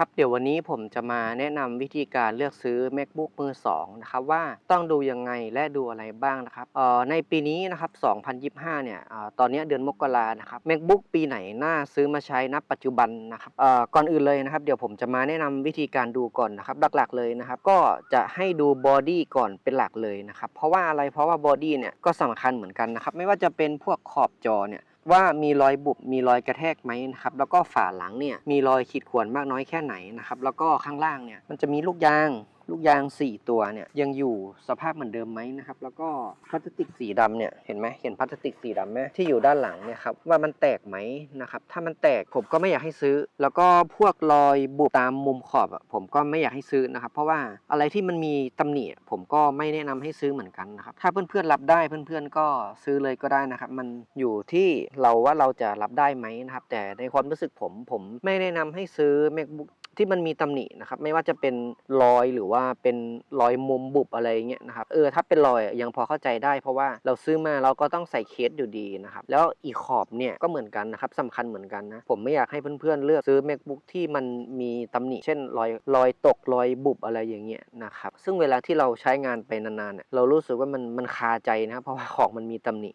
ครับเดี๋ยววันนี้ผมจะมาแนะนำวิธีการเลือกซื้อ MacBook มือ2นะครับว่าต้องดูยังไงและดูอะไรบ้างนะครับเอ่อในปีนี้นะครับ 2025 เนี่ยเอ่อตอนนี้เดือนมกรานะครับ MacBook ปีไหนน่าซื้อมาใช้ณปัจจุบันนะครับเอ่อก่อนอื่นเลยนะครับ เดี๋ยวผมจะมาแนะนำวิธีการดูก่อนนะครับหลักๆเลยนะครับ ก็จะให้ดูบอดี้ก่อนเป็นหลักเลยนะครับเพราะว่าอะไรเพราะว่าบอดี้เนี่ยก็สำคัญเหมือนกันนะครับไม่ว่าจะเป็นพวกขอบจอเนี่ย ว่ามีรอยบุบมีรอยกระแทกไหมนะครับแล้วก็ฝาหลังเนี่ยมีรอยขีดข่วนมากน้อยแค่ไหนนะครับแล้วก็ข้างล่างเนี่ยมันจะมีลูกยาง ลูกยาง 4 ตัวเนี่ยยังอยู่สภาพเหมือนเดิมไหมนะครับแล้วก็พลาสติกสีดำเนี่ยเห็นไหมเห็นพลาสติกสีดำไหมที่อยู่ด้านหลังเนี่ยครับว่ามันแตกไหมนะครับถ้ามันแตกผมก็ไม่อยากให้ซื้อ แล้วก็พวกรอยบุบตามมุมขอบอะผมก็ไม่อยากให้ซื้อนะครับเพราะว่าอะไรที่มันมีตำหนิผมก็ไม่แนะนำให้ซื้อเหมือนกันนะครับถ้าเพื่อนๆรับได้เพื่อนๆก็ซื้อเลยก็ได้นะครับมันอยู่ที่เราว่าเราจะรับได้ไหมนะครับแต่ในความรู้สึกผมผมไม่แนะนำให้ซื้อ MacBook ที่มันมีตำหนินะครับไม่ว่าจะเป็นรอยหรือว่าเป็นรอยมุมบุบอะไรเงี้ยนะครับเออถ้าเป็นรอยยังพอเข้าใจได้ เพราะว่าเราซื้อมาเราก็ต้องใส่เคสอยู่ดีนะครับแล้วอีกขอบเนี่ยก็เหมือนกันนะครับสำคัญเหมือนกันนะผมไม่อยากให้เพื่อนๆเลือกซื้อ macbook ที่มันมีตำหนิ เช่นรอยรอยตกรอยบุบอะไรอย่างเงี้ยนะครับซึ่งเวลาที่เราใช้งานไปนานๆเนี่ยเรารู้สึกว่ามันมันคาใจนะครับเพราะว่าของมันมีตำหนิ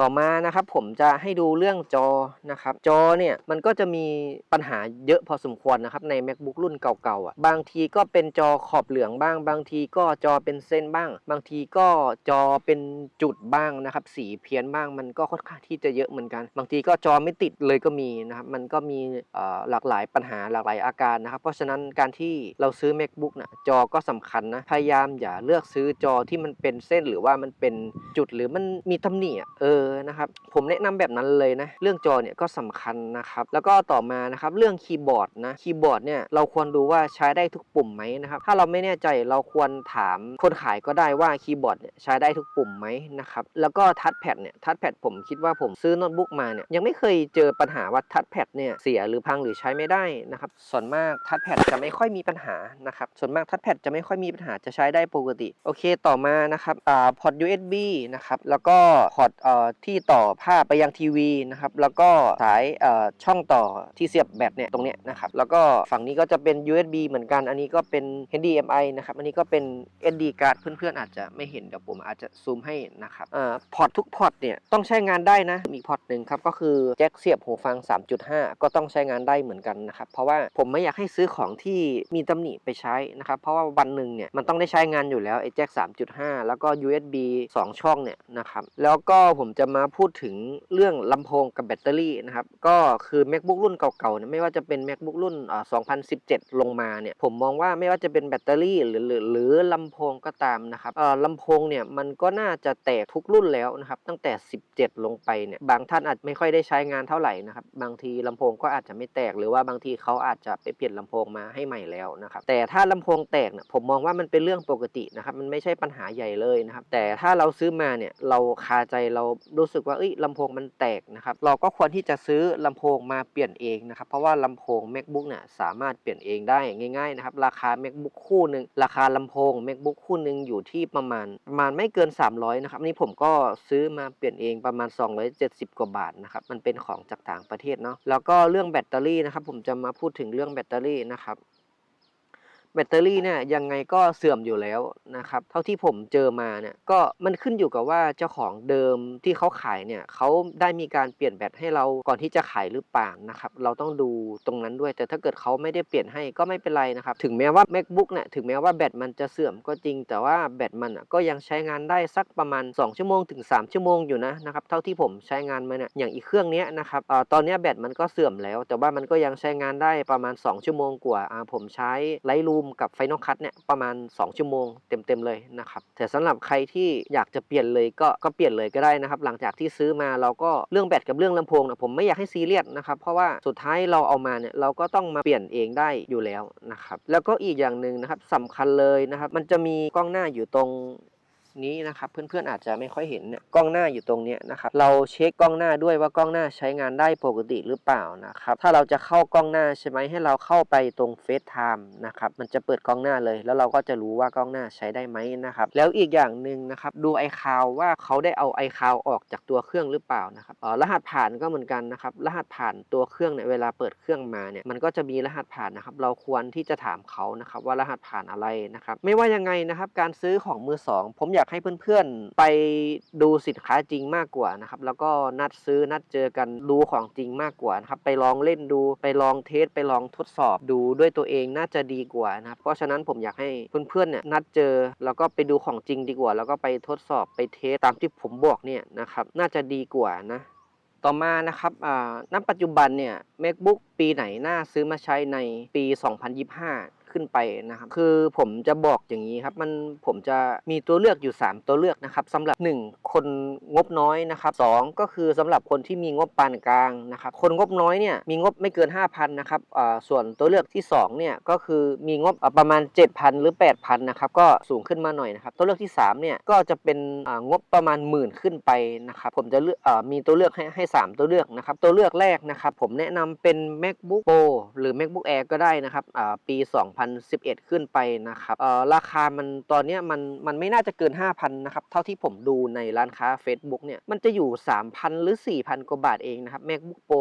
ต่อมานะครับผมจะให้ดูเรื่องจอนะครับจอเนี่ยมันก็จะมีปัญหาเยอะพอสมควรนะครับใน macbook รุ่นเก่าๆอะบางทีก็เป็นจอขอบเหลืองบ้าง บางทีก็จอเป็นเส้นบ้าง บางทีก็จอเป็นจุดบ้างนะครับสีเพี้ยนบ้างมันก็ค่อนข้างที่จะเยอะเหมือนกัน บางทีก็จอไม่ติดเลยก็มีนะครับมันก็มีหลากหลายปัญหาหลากหลายอาการนะครับ เพราะฉะนั้นการที่เราซื้อ macbook นะจอก็สำคัญนะพยายามอย่าเลือกซื้อจอที่มันเป็นเส้นหรือว่ามันเป็นจุดหรือมันมีตำหนิอะเออนะครับผมแนะนำแบบนั้นเลยนะเรื่องจอเนี่ยก็สำคัญนะครับแล้วก็ต่อมานะครับเรื่องคีย์บอร์ดนะคีย์บอร์ดเนี่ยเราควรดูว่าใช้ได้ทุกปุ่มไหมนะครับถ้าเราไม่แน่ใจเราควรถามคนขายก็ได้ว่าคีย์บอร์ดเนี่ยใช้ได้ทุกปุ่มไหมนะครับแล้วก็ทัชแพดเนี่ยทัชแพดผมคิดว่าผมซื้อโน้ตบุ๊กมาเนี่ยยังไม่เคยเจอปัญหาว่าทัชแพดเนี่ยเสียหรือพังหรือใช้ไม่ได้นะครับส่วนมากทัชแพดจะไม่ค่อยมีปัญหานะครับส่วนมากทัชแพดจะไม่ค่อยมีปัญหาจะใช้ได้ปกติโอเคต่อมานะครับอ่าพอร์ต USB นะครับแล้วก็พอร์ตเอ่อที่ต่อภาพไปยังทีวีนะครับแล้วก็สายช่องต่อที่เสียบแบตเนี่ยตรงเนี้ยนะครับแล้วก็ฝั่งนี้ก็จะเป็น USB เหมือนกัน อันนี้ก็เป็น HDMI นะครับอันนี้ก็เป็น SD card เพื่อนๆอาจจะไม่เห็นเดี๋ยวผมอาจจะซูมให้นะครับอพอร์ตทุกพอร์ตเนี่ยต้องใช้งานได้นะมีพอร์ตหนึ่งครับก็คือแจ็คเสียบหูฟัง 3.5 ก็ต้องใช้งานได้เหมือนกันนะครับเพราะว่าผมไม่อยากให้ซื้อของที่มีตำหนิไปใช้นะครับเพราะว่าวันหนึ่งเนี่ยมันต้องได้ใช้งานอยู่แล้วไอ้แจ็ค3.5 แล้วก็ USB 2 ช่องเนี่ยนะครับแล้วก็ผมจะมาพูดถึงเรื่องลำโพงกับแบตเตอรี่นะครับ ก็คือ macbook รุ่นเก่าๆนี่ยไม่ว่าจะเป็น macbook รุ่นอ่า2017 ลงมาเนี่ย ผมมองว่าไม่ว่าจะเป็นแบตเตอรี่หรือหรือหรือลำโพงก็ตามนะครับอ่อลำโพงเนี่ยมันก็น่าจะแตกทุกรุ่นแล้วนะครับ ตั้งแต่ 17 ลงไปเนี่ย บางท่านอาจไม่ค่อยได้ใช้งานเท่าไหร่นะครับ บางทีลำโพงก็อาจจะไม่แตก หรือว่าบางทีเขาอาจจะไปเปลี่ยนลำโพงมาให้ใหม่แล้วนะครับ แต่ถ้าลำโพงแตกเนี่ยผมมองว่ามันเป็นเรื่องปกตินะครับ มันไม่ใช่ปัญหาใหญ่เลยนะครับ แต่ถ้าเราซื้อมาเนี่ยเราคาใจเรารู้สึกว่าเอ้ยลำโพงมันแตกนะครับ เราก็ควรที่จะซื้อลำโพงมาเปลี่ยนเองนะครับ เพราะว่าลำโพง macbook เนี่ยสามารถเปลี่ยนเองได้ง่ายๆนะครับ ราคา macbook คู่หนึ่งราคาลำโพง macbook คู่หนึ่งอยู่ที่ประมาณประมาณไม่เกิน 300นะครับนี่ผมก็ซื้อมาเปลี่ยนเองประมาณ 270 กว่าบาทนะครับ มันเป็นของจากต่างประเทศเนาะแล้วก็เรื่องแบตเตอรี่นะครับ ผมจะมาพูดถึงเรื่องแบตเตอรี่นะครับ แบตเตอรี่เนี่ยยังไงก็เสื่อมอยู่แล้วนะครับ เท่าที่ผมเจอมาเนี่ยก็มันขึ้นอยู่กับว่าเจ้าของเดิมที่เขาขายเนี่ยเขาได้มีการเปลี่ยนแบตให้เราก่อนที่จะขายหรือเปล่านะครับ เราต้องดูตรงนั้นด้วย แต่ถ้าเกิดเขาไม่ได้เปลี่ยนให้ก็ไม่เป็นไรนะครับ ถึงแม้ว่า macbook เนี่ยถึงแม้ว่าแบตมันจะเสื่อมก็จริง แต่ว่าแบตมันก็ยังใช้งานได้สักประมาณ 2 ชั่วโมงถึง 3 ชั่วโมงอยู่นะนะครับเท่าที่ผมใช้งานมาเนี่ยอย่างอีกเครื่องนี้นะครับอตอนนี้แบตมันก็เสื่อมแล้ว แต่ว่ามันก็ยังใช้งานได้ประมาณ 2 ชั่วโมงกว่าผมใช้มกับ Final Cut เนี่ยประมาณ 2 ชั่วโมงเต็มๆเลยนะครับแต่สำหรับใครที่อยากจะเปลี่ยนเลยก็ก็เปลี่ยนเลยก็ได้นะครับ หลังจากที่ซื้อมาเราก็เรื่องแบตกับเรื่องลำโพงนะผมไม่อยากให้ซีเรียสนะครับเพราะว่าสุดท้ายเราเอามาเนี่ยเราก็ต้องมาเปลี่ยนเองได้อยู่แล้วนะครับแล้วก็อีกอย่างหนึ่งนะครับสำคัญเลยนะครับมันจะมีกล้องหน้าอยู่ตรง นี้นะครับ เพื่อนๆอาจจะไม่ค่อยเห็นเนี่ยกล้องหน้าอยู่ตรงนี้นะครับ เราเช็คกล้องหน้าด้วยว่ากล้องหน้าใช้งานได้ปกติหรือเปล่านะครับ ถ้าเราจะเข้ากล้องหน้าใช่ไหมให้เราเข้าไปตรง FaceTime นะครับ มันจะเปิดกล้องหน้าเลย แล้วเราก็จะรู้ว่ากล้องหน้าใช้ได้ไหมนะครับ แล้วอีกอย่างหนึ่งนะครับ ดูไอคาวว่าเขาได้เอาไอคาวออกจากตัวเครื่องหรือเปล่านะครับรหัสผ่านก็เหมือนกันนะครับ รหัสผ่านตัวเครื่องเนี่ยเวลาเปิดเครื่องมาเนี่ย มันก็จะมีรหัสผ่านนะครับ เราควรที่จะถามเขานะครับว่ารหัสผ่านอะไรนะครับ ไม่ว่ายังไงนะครับ การซื้อของมือสองผมอยากให้เพื่อนๆ ไปดูสินค้าจริงมากกว่านะครับ แล้วก็นัดซื้อนัดเจอกันดูของจริงมากกว่านะครับ ไปลองเล่นดู ไปลองเทส ไปลองทดสอบดูด้วยตัวเองน่าจะดีกว่านะครับ เพราะฉะนั้นผมอยากให้เพื่อนๆ เนี่ยนัดเจอ แล้วก็ไปดูของจริงดีกว่า แล้วก็ไปทดสอบไปเทสตามที่ผมบอกเนี่ยนะครับ น่าจะดีกว่านะต่อมานะครับอ่าณปัจจุบันเนี่ย MacBook ปีไหนน่าซื้อมาใช้ในปี 2025 ขึ้นไปนะครับ คือผมจะบอกอย่างนี้ครับ มันผมจะมีตัวเลือกอยู่ 3 ตัวเลือกนะครับสำหรับ 1 คนงบน้อยนะครับสองก็คือสำหรับคนที่มีงบปานกลางนะครับ คนงบน้อยเนี่ยมีงบไม่เกิน 5,000นะครับส่วนตัวเลือกที่2เนี่ยก็คือมีงบประมาณ 7,000 หรือ 8,000นะครับก็สูงขึ้นมาหน่อยนะครับ ตัวเลือกที่3เนี่ยก็จะเป็นงบประมาณหมื่นขึ้นไปนะครับ ผมจะเลือกมีตัวเลือกให้ให้ 3 ตัวเลือกนะครับ ตัวเลือกแรกนะครับ ผมแนะนำเป็น MacBook Pro หรือ MacBook Air ก็ได้นะครับอ่าปี2011 ขึ้นไปนะครับราคามันตอนนี้มันมันไม่น่าจะเกิน 5,000นะครับเท่าที่ผมดูในร้านค้า Facebook เนี่ยมันจะอยู่ 3,000 หรือ 4,000 กว่าบาทเองนะครับ MacBook Pro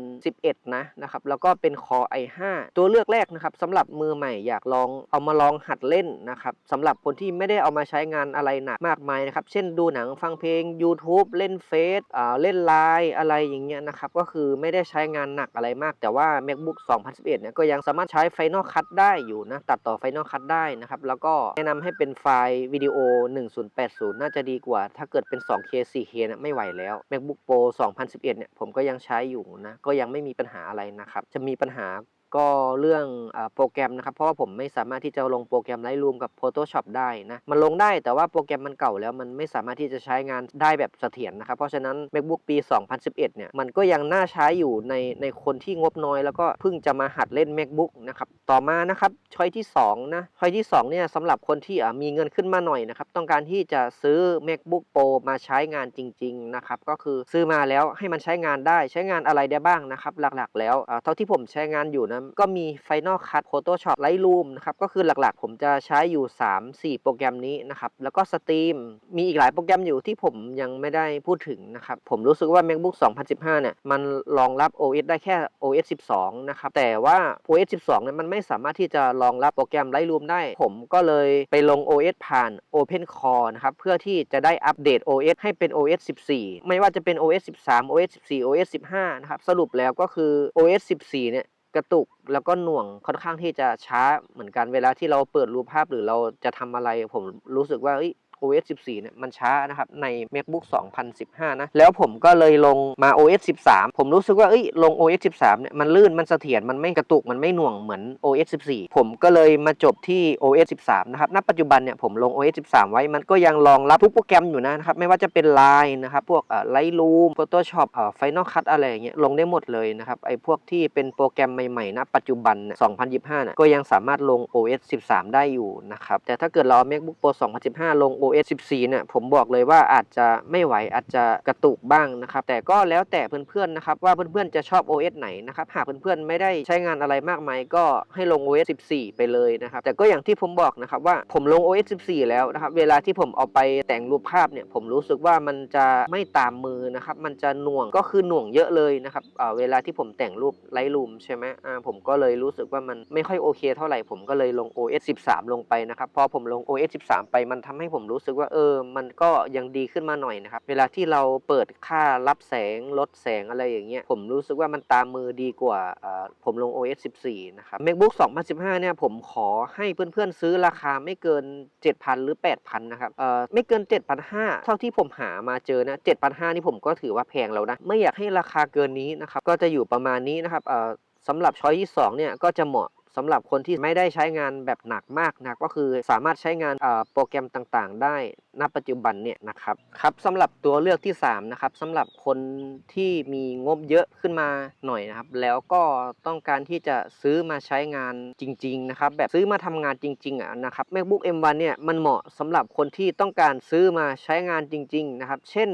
2011 นะนะครับแล้วก็เป็น Core i5 ตัวเลือกแรกนะครับสำหรับมือใหม่อยากลองเอามาลองหัดเล่นนะครับสำหรับคนที่ไม่ได้เอามาใช้งานอะไรหนักมากมายนะครับเช่นดูหนังฟังเพลง YouTube เล่นเฟซเล่นไลน์อะไรอย่างเงี้ยนะครับก็คือไม่ได้ใช้งานหนักอะไรมาก แต่ว่า MacBook 2011 เนี่ยก็ยังสามารถใช้ Final Cut ได้ได้อยู่นะ ตัดต่อ Final Cut ได้นะครับ แล้วก็แนะนำให้เป็นไฟล์วิดีโอ 1080 น่าจะดีกว่า ถ้าเกิดเป็น 2K 4K เนี่ยไม่ไหวแล้ว MacBook Pro 2011 เนี่ย ผมก็ยังใช้อยู่นะ ก็ยังไม่มีปัญหาอะไรนะครับ จะมีปัญหา ก็เรื่องอโปรแกรมนะครับ เพราะว่าผมไม่สามารถที่จะลงโปรแกรม Lightroom กับ Photoshop ได้นะ มันลงได้แต่ว่าโปรแกรมมันเก่าแล้วมันไม่สามารถที่จะใช้งานได้แบบเสถียรนะครับ เพราะฉะนั้น MacBook ปี 2011 เนี่ย มันก็ยังน่าใช้อยู่ในในคนที่งบน้อย แล้วก็เพิ่งจะมาหัดเล่น MacBook นะครับ ต่อมานะครับช้อยที่2นะช้อยที่2เนี่ยสำหรับคนที่มีเงินขึ้นมาหน่อยนะครับ ต้องการที่จะซื้อ MacBook Pro มาใช้งานจริงๆนะครับ ก็คือซื้อมาแล้วให้มันใช้งานได้ ใช้งานอะไรได้บ้างนะครับ หลักๆ แล้วเท่าที่ผมใช้งานอยู่นะก็มี Final Cut Photoshop Lightroom นะครับก็คือหลักๆ ผมจะใช้อยู่ 3-4 โปรแกรมนี้นะครับแล้วก็ Steam มีอีกหลายโปรแกรมอยู่ที่ผมยังไม่ได้พูดถึงนะครับผมรู้สึกว่า MacBook 2015 เนี่ยมันรองรับ OS ได้แค่ OS 12 นะครับแต่ว่า OS 12 เนี่ยมันไม่สามารถที่จะรองรับโปรแกรม Lightroom ได้ ผมก็เลยไปลง OS ผ่าน Open Core นะครับเพื่อที่จะได้อัปเดต OS ให้เป็น OS 14 ไม่ว่าจะเป็น OS 13 OS 14 OS 15 นะครับ สรุปแล้วก็คือ OS 14 เนี่ย กระตุกแล้วก็หน่วงค่อนข้างที่จะช้าเหมือนกันเวลาที่เราเปิดรูปภาพหรือเราจะทำอะไร ผมรู้สึกว่าเอ้ย OS 14 เนี่ยมันช้านะครับ ใน MacBook 2015 นะ แล้วผมก็เลยลงมา OS 13 ผมรู้สึกว่าเอ้ยลง OS 13 เนี่ยมันลื่นมันเสถียรมันไม่กระตุกมันไม่หน่วงเหมือน OS 14 ผมก็เลยมาจบที่ OS 13 นะครับ ณ ปัจจุบันเนี่ยผมลง OS 13 ไว้มันก็ยังรองรับทุกโปรแกรมอยู่นะครับ ไม่ว่าจะเป็น Line นะครับพวกเอ่อ Lightroom Photoshop เอ่อ Final Cut อะไรอย่างเงี้ยลงได้หมดเลยนะครับไอ้พวกที่เป็นโปรแกรมใหม่ๆณปัจจุบันเนี่ย2025เนี่ยก็ยังสามารถลง OS 13 ได้อยู่นะครับแต่ถ้าเกิดเราเอา MacBook Pro 2015 ลง OS 14เนี่ยผมบอกเลยว่าอาจจะไม่ไหวอาจจะกระตุกบ้างนะครับแต่ก็แล้วแต่เพื่อนๆนะครับว่าเพื่อนๆจะชอบ OS ไหนนะครับหากเพื่อนๆไม่ได้ใช้งานอะไรมากมายก็ให้ลง OS 14 ไปเลยนะครับแต่ก็อย่างที่ผมบอกนะครับว่าผมลง OS 14 แล้วนะครับเวลาที่ผมเอาไปแต่งรูปภาพเนี่ยผมรู้สึกว่ามันจะไม่ตามมือนะครับมันจะหน่วงก็คือหน่วงเยอะเลยนะครับเวลาที่ผมแต่งรูปไลท์รูมใช่ไหมอ่าผมก็เลยรู้สึกว่ามันไม่ค่อยโอเคเท่าไหร่ผมก็เลยลง OS 13 ลงไปนะครับพอผมลง OS 13 ไปมันทำให้ผมรู้สึกว่าเออ มันก็ยังดีขึ้นมาหน่อยนะครับ เวลาที่เราเปิดค่ารับแสงลดแสงอะไรอย่างเงี้ยผมรู้สึกว่ามันตามมือดีกว่าผมลง OS 14 นะครับ MacBook 2015 เนี่ยผมขอให้เพื่อนๆซื้อราคาไม่เกิน 7,000 หรือ 8,000 นะครับเอ่อไม่เกิน 7,500 เท่าที่ผมหามาเจอนะ 7,500 นี่ผมก็ถือว่าแพงแล้วนะ ไม่อยากให้ราคาเกินนี้นะครับ ก็จะอยู่ประมาณนี้นะครับเอ่อสำหรับช้อยที่2เนี่ยก็จะเหมาะ สำหรับคนที่ไม่ได้ใช้งานแบบหนักมากนะก็คือสามารถใช้งานโปรแกรมต่างๆ ได้ ณปัจจุบันเนี่ยนะครับครับสำหรับตัวเลือกที่3นะครับสำหรับคนที่มีงบเยอะขึ้นมาหน่อยนะครับ แล้วก็ต้องการที่จะซื้อมาใช้งานจริงๆนะครับแบบซื้อมาทำงานจริงๆอะนะครับ MacBook M1 เนี่ยมันเหมาะสำหรับคนที่ต้องการซื้อมาใช้งานจริง ๆ นะครับ เช่น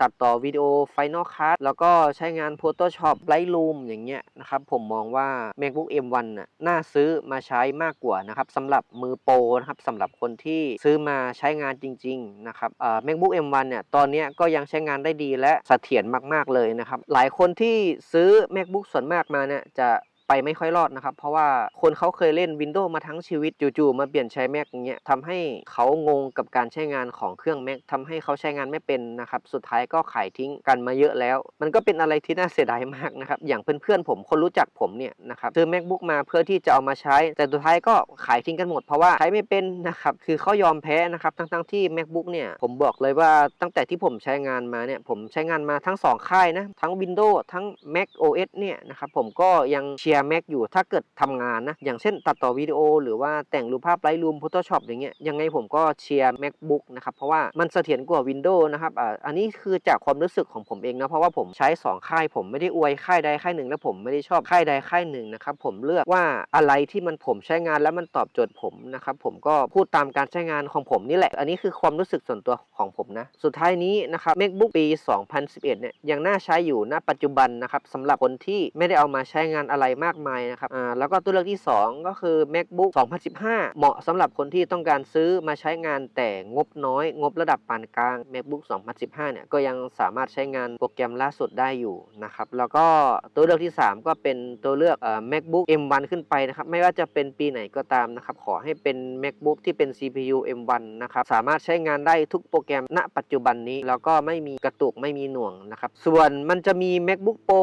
ตัดต่อวิดีโอ Final Cut แล้วก็ใช้งาน Photoshop Lightroom อย่างเงี้ยนะครับผมมองว่า MacBook M1 น่ะน่าซื้อมาใช้มากกว่านะครับสำหรับมือโปรนะครับสำหรับคนที่ซื้อมาใช้งานจริงๆนะครับเอ่อ MacBook M1 เนี่ยตอนนี้ก็ยังใช้งานได้ดีและเสถียรมากๆเลยนะครับหลายคนที่ซื้อ MacBook ส่วนมากมาเนี่ยจะ ไปไม่ค่อยรอดนะครับ เพราะว่าคนเขาเคยเล่น Windows มาทั้งชีวิตจู่ๆมาเปลี่ยนใช้ Mac เงี้ยทำให้เขางงกับการใช้งานของเครื่อง Mac ทำให้เขาใช้งานไม่เป็นนะครับสุดท้ายก็ขายทิ้งกันมาเยอะแล้ว มันก็เป็นอะไรที่น่าเสียดายมากนะครับอย่างเพื่อนๆผมคนรู้จักผมเนี่ยนะครับซื้อ MacBook มาเพื่อที่จะเอามาใช้ แต่สุดท้ายก็ขายทิ้งกันหมดเพราะว่าใช้ไม่เป็นนะครับคือเขายอมแพ้นะครับทั้งๆที่ MacBook เนี่ยผมบอกเลยว่าตั้งแต่ที่ผมใช้งานมาเนี่ยผมใช้งานมาทั้งสองค่ายนะทั้ง Windows ทั้ง Mac OS เนี่ยนะครับผมก็ยังเชียร์ Mac อยู่ถ้าเกิดทำงานนะ อย่างเช่นตัดต่อวิดีโอ หรือว่าแต่งรูปภาพ Lightroom Photoshop อย่างเงี้ยยังไงผมก็เชียร์ MacBook นะครับเพราะว่ามันเสถียรกว่า Windows นะครับอ่าอันนี้คือจากความรู้สึกของผมเองนะเพราะว่าผมใช้ 2 ค่าย ผมไม่ได้อวยค่ายใดค่ายหนึ่ง แล้วผมไม่ได้ชอบค่ายใดค่ายหนึ่งนะครับผมเลือกว่าอะไรที่มันผมใช้งานแล้วมันตอบโจทย์ผมนะครับผมก็พูดตามการใช้งานของผมนี่แหละ อันนี้คือความรู้สึกส่วนตัวของผมนะสุดท้ายนี้นะครับ MacBook ปี 2011เนี่ยยังน่าใช้อยู่ณปัจจุบันนะครับสำหรับคนที่ไม่ได้เอามาใช้งานอะไรมากมายนะครับอ่าแล้วก็ตัวเลือกที่ 2 ก็คือ MacBook 2015 เหมาะสำหรับคนที่ต้องการซื้อมาใช้งานแต่งบน้อย งบระดับปานกลาง MacBook 2015 เนี่ยก็ยังสามารถใช้งานโปรแกรมล่าสุดได้อยู่นะครับแล้วก็ตัวเลือกที่ 3 ก็เป็นตัวเลือกเอ่อ MacBook M1 ขึ้นไปนะครับไม่ว่าจะเป็นปีไหนก็ตามนะครับขอให้เป็น MacBook ที่เป็น CPU M1 นะครับสามารถใช้งานได้ทุกโปรแกรมณปัจจุบันนี้ แล้วก็ไม่มีกระตุกไม่มีหน่วงนะครับส่วนมันจะมี MacBook Pro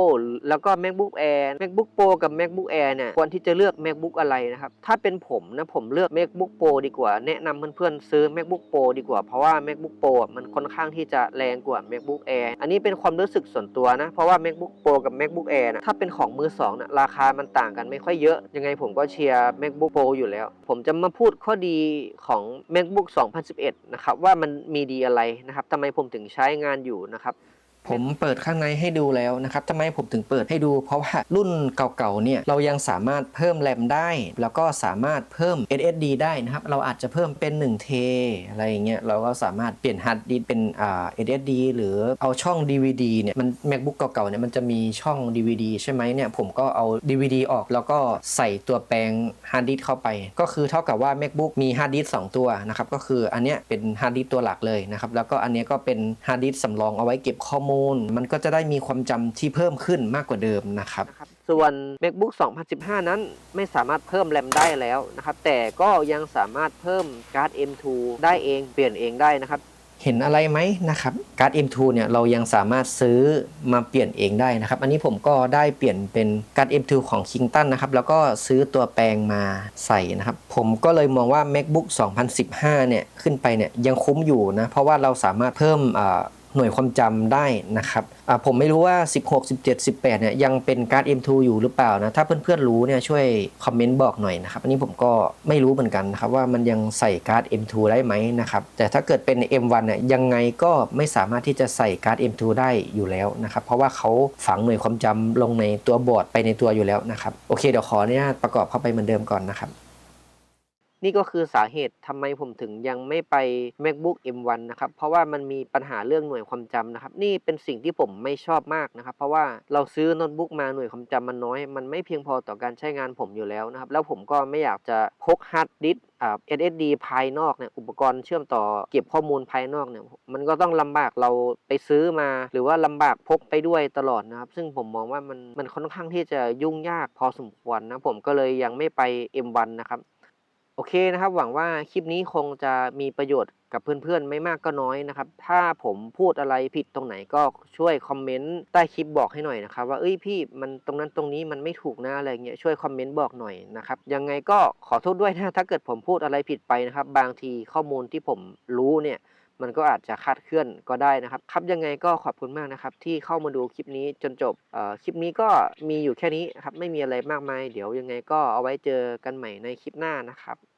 แล้วก็ MacBook Air MacBook Pro กับ MacBook Air เนี่ยควรที่จะเลือก MacBook อะไรนะครับ ถ้าเป็นผมนะผมเลือก MacBook Pro ดีกว่า แนะนำเพื่อนๆซื้อ MacBook Pro ดีกว่า เพราะว่า MacBook Pro มันค่อนข้างที่จะแรงกว่า MacBook Air อันนี้เป็นความรู้สึกส่วนตัวนะ เพราะว่า MacBook Pro กับ MacBook Air นะถ้าเป็นของมือสองนะราคามันต่างกันไม่ค่อยเยอะ ยังไงผมก็เชียร์ MacBook Pro อยู่แล้ว ผมจะมาพูดข้อดีของ MacBook 2011 นะครับว่ามันมีดีอะไรนะครับทำไมผมถึงใช้งานอยู่นะครับ ผมเปิดข้างในให้ดูแล้วนะครับทำไมผมถึงเปิดให้ดู เพราะว่ารุ่นเก่าๆเนี่ยเรายังสามารถเพิ่มแรมได้ แล้วก็สามารถเพิ่ม SSD ได้นะครับ เราอาจจะเพิ่มเป็น1เทอะไรอย่างเงี้ยเราก็สามารถเปลี่ยนฮาร์ดดิสเป็นอ่า SSD หรือเอาช่อง DVD เนี่ยมัน MacBook เก่าๆเนี่ยมันจะมีช่อง DVD ใช่ไหมเนี่ยผมก็เอา DVD ออกแล้วก็ใส่ตัวแปลงฮาร์ดดิสเข้าไป ก็คือเท่ากับว่า MacBook มีฮาร์ดดิสก์สองตัวนะครับก็คืออันเนี้ยเป็นฮาร์ดดิสตัวหลักเลยนะครับแล้วก็อันเนี้ยก็เป็นฮาร์ดดิสสำรองเอาไว้เก็บข้อมูลมันก็จะได้มีความจำที่เพิ่มขึ้นมากกว่าเดิมนะครับ ส่วน MacBook 2015 นั้นไม่สามารถเพิ่มแรมได้แล้วนะครับ แต่ก็ยังสามารถเพิ่มการ์ด M2 ได้เองเปลี่ยนเองได้นะครับเห็นอะไรไหมนะครับการ์ด M2 เนี่ยเรายังสามารถซื้อมาเปลี่ยนเองได้นะครับ อันนี้ผมก็ได้เปลี่ยนเป็นการ์ด M2 ของ Kingston นะครับแล้วก็ซื้อตัวแปลงมาใส่นะครับ ผมก็เลยมองว่า MacBook 2015 เนี่ยขึ้นไปเนี่ยยังคุ้มอยู่นะ เพราะว่าเราสามารถเพิ่มอ่า หน่วยความจำได้นะครับผมไม่รู้ว่า 16 17 18เนี่ยยังเป็นการ์ด M2 อยู่หรือเปล่านะ ถ้าเพื่อนๆรู้เนี่ยช่วยคอมเมนต์บอกหน่อยนะครับ อันนี้ผมก็ไม่รู้เหมือนกันนะครับว่ามันยังใส่การ์ด M2 ได้ไหมนะครับ แต่ถ้าเกิดเป็น M1 เนี่ยยังไงก็ไม่สามารถที่จะใส่การ์ด M2 ได้อยู่แล้วนะครับ เพราะว่าเขาฝังหน่วยความจำลงในตัวบอร์ดไปในตัวอยู่แล้วนะครับ โอเคเดี๋ยวขออนุญาตประกอบเข้าไปเหมือนเดิมก่อนนะครับ นี่ก็คือสาเหตุทำไมผมถึงยังไม่ไป MacBook M1 นะครับเพราะว่ามันมีปัญหาเรื่องหน่วยความจำนะครับนี่เป็นสิ่งที่ผมไม่ชอบมากนะครับเพราะว่าเราซื้อโน้ตบุ๊กมาหน่วยความจำมันน้อย มันไม่เพียงพอต่อการใช้งานผมอยู่แล้วนะครับแล้วผมก็ไม่อยากจะพกฮาร์ดดิสก์อ่า SSD ภายนอกเนี่ยอุปกรณ์เชื่อมต่อเก็บข้อมูลภายนอกเนี่ยมันก็ต้องลำบากเราไปซื้อมา หรือว่าลำบากพกไปด้วยตลอดนะครับซึ่งผมมองว่ามันมันค่อนข้างที่จะยุ่งยากพอสมควรนะผมก็เลยยังไม่ไป M1 นะครับ โอเคนะครับหวังว่าคลิปนี้คงจะมีประโยชน์กับเพื่อนๆ ไม่มากก็น้อยนะครับ ถ้าผมพูดอะไรผิดตรงไหนก็ช่วยคอมเมนต์ใต้คลิปบอกให้หน่อยนะครับ ว่าเอ้ยพี่มันตรงนั้นตรงนี้มันไม่ถูกนะอะไรเงี้ยช่วยคอมเมนต์บอกหน่อยนะครับยังไงก็ขอโทษด้วยนะถ้าเกิดผมพูดอะไรผิดไปนะครับ บางทีข้อมูลที่ผมรู้เนี่ยมันก็อาจจะคาดเคลื่อนก็ได้นะครับ ครับยังไงก็ขอบคุณมากนะครับ ที่เข้ามาดูคลิปนี้จนจบคลิปนี้ก็มีอยู่แค่นี้ครับไม่มีอะไรมากมาย เดี๋ยวยังไงก็เอาไว้เจอกันใหม่ในคลิปหน้านะครับ